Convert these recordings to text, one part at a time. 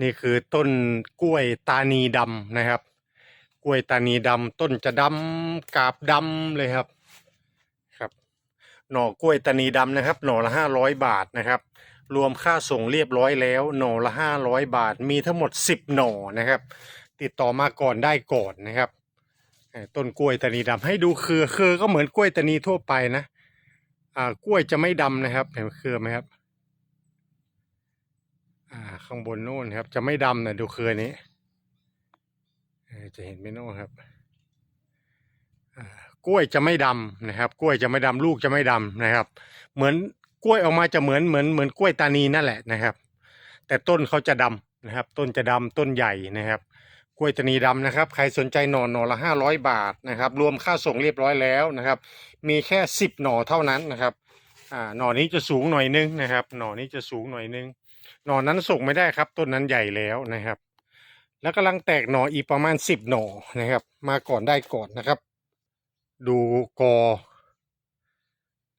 นี่คือต้นกล้วยตานีดำนะครับ กล้วยตานีดำต้นจะดำกาบดำเลยครับครับ หน่อกล้วยตานีดำนะครับ หน่อละห้าร้อยบาทนะครับ รวมค่าส่งเรียบร้อยแล้ว หน่อละห้าร้อยบาท มีทั้งหมดสิบหน่อนะครับ ติดต่อมาก่อนได้ก่อนนะครับต้นกล้วยตานีดำให้ดูเครือเครือก็เหมือนกล้วยตานีทั่วไปนะอ่ากล้วยจะไม่ดำนะครับ เห็นเครือไหมครับ อ่า ข้างบนโน่นครับ จะไม่ดำนะดูเคือนี้จะเห็นไหมโน่นครับกล้วยจะไม่ดำนะครับ กล้วยจะไม่ดำลูกจะไม่ดำนะครับ เหมือนกล้วยออกมาจะเหมือนเหมือนเหมือนกล้วยตานีนั่นแหละนะครับ แต่ต้นเขาจะดำนะครับ ต้นจะดำต้นใหญ่นะครับ กล้วยตานีดำนะครับ ใครสนใจหน่อหน่อละห้าร้อยบาทนะครับ รวมค่าส่งเรียบร้อยแล้วนะครับ มีแค่สิบหน่อเท่านั้นนะครับ อ่าหน่อนี้จะสูงหน่อยนึงนะครับ หน่อนี้จะสูงหน่อยนึง หน่อนั้นส่งไม่ได้ครับ ต้นนั้นใหญ่แล้วนะครับ แล้วกำลังแตกหน่ออีกประมาณสิบหน่อนะครับ มาก่อนได้ก่อนนะครับ ดูกอ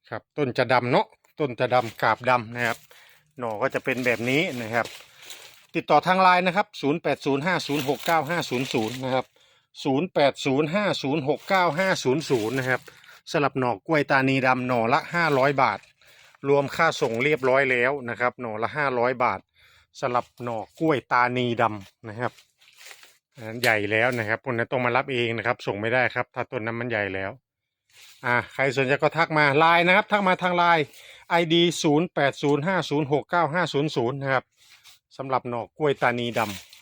ครับ ต้นจะดำเนาะ ต้นจะดำกาบดำนะครับ หน่อก็จะเป็นแบบนี้นะครับ ติดต่อทางไลน์นะครับ 0805069500 นะครับ 0805069500 นะครับ สลับหน่อกล้วยตานีดำหน่อละ 500 บาท รวมค่าส่งเรียบร้อยแล้วนะครับ หน่อละ 500 บาท สลับหน่อกล้วยตานีดำนะครับใหญ่แล้วนะครับคนนั้นต้องมารับเองนะครับ ส่งไม่ได้ครับ ถ้าต้นนั้นมันใหญ่แล้วอ่าใครสนใจก็ทักมาไลน์นะครับ ทักมาทางไลน์ ID 0 8 0 5 0 6 9 5 0 0 นะครับสำหรับหน่อกล้วยตานีดำ